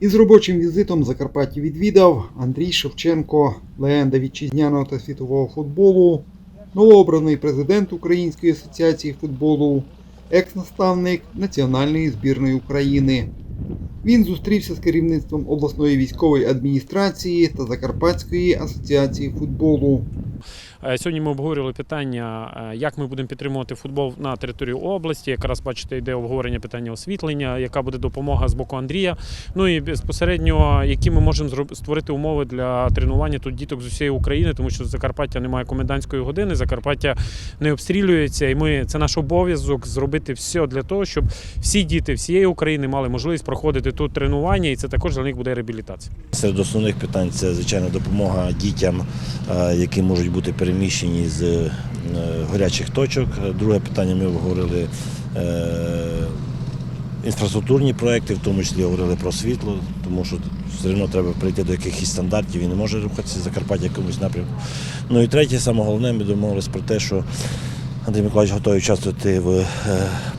Із робочим візитом Закарпаття відвідав Андрій Шевченко, легенда вітчизняного та світового футболу, новообраний президент Української асоціації футболу, екс-наставник Національної збірної України. Він зустрівся з керівництвом обласної військової адміністрації та Закарпатської асоціації футболу. Е, Сьогодні ми обговорювали питання, е, як ми будемо підтримувати футбол на території області. Якраз бачите, йде обговорення питання освітлення, яка буде допомога з боку Андрія. Ну і безпосередньо, які ми можемо створити умови для тренування тут діток з усієї України, тому що Закарпаття немає комендантської години, Закарпаття не обстрілюється, і ми це наш обов'язок зробити все для того, щоб всі діти всієї України мали можливість проходити тут тренування, і це також для них буде реабілітація. Серед основних питань це звичайно допомога дітям, е, які можуть бути переміщені з е, горячих точок. Друге питання ми обговорили е, інфраструктурні проекти, в тому числі говорили про світло, тому що все одно треба прийти до якихось стандартів і не може рухатися Закарпаття якомусь напрямку. Ну і третє, саме головне, ми домовилися про те, що Андрій Миколаївич готовий участвувати в е,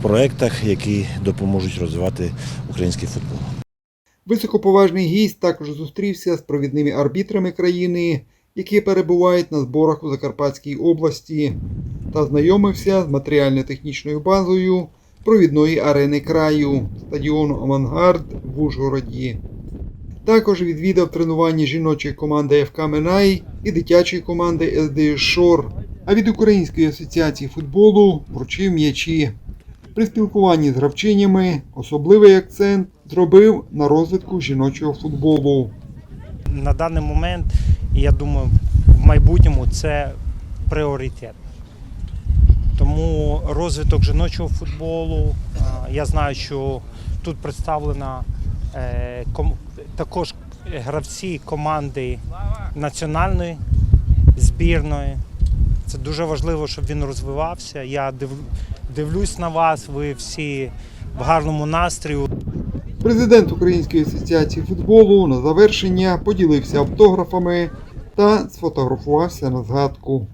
проектах, які допоможуть розвивати український футбол. Високоповажний гість також зустрівся з провідними арбітрами країни, які перебувають на зборах у Закарпатській області, та знайомився з матеріально-технічною базою провідної арени краю стадіону Авангард в Ужгороді. Також відвідав тренування жіночої команди ФК Минай і дитячої команди СДС Шор. А від Української асоціації футболу вручив м'ячі. При спілкуванні з гравчинями особливий акцент зробив на розвитку жіночого футболу. на даний момент, і я думаю, в майбутньому це пріоритет. Тому розвиток жіночого футболу. Я знаю, що тут представлена е, також гравці команди національної збірної. Це дуже важливо, щоб він розвивався. Я дивлюсь на вас, ви всі в гарному настрою. Президент Української асоціації футболу на завершення поділився автографами та сфотографувався на згадку.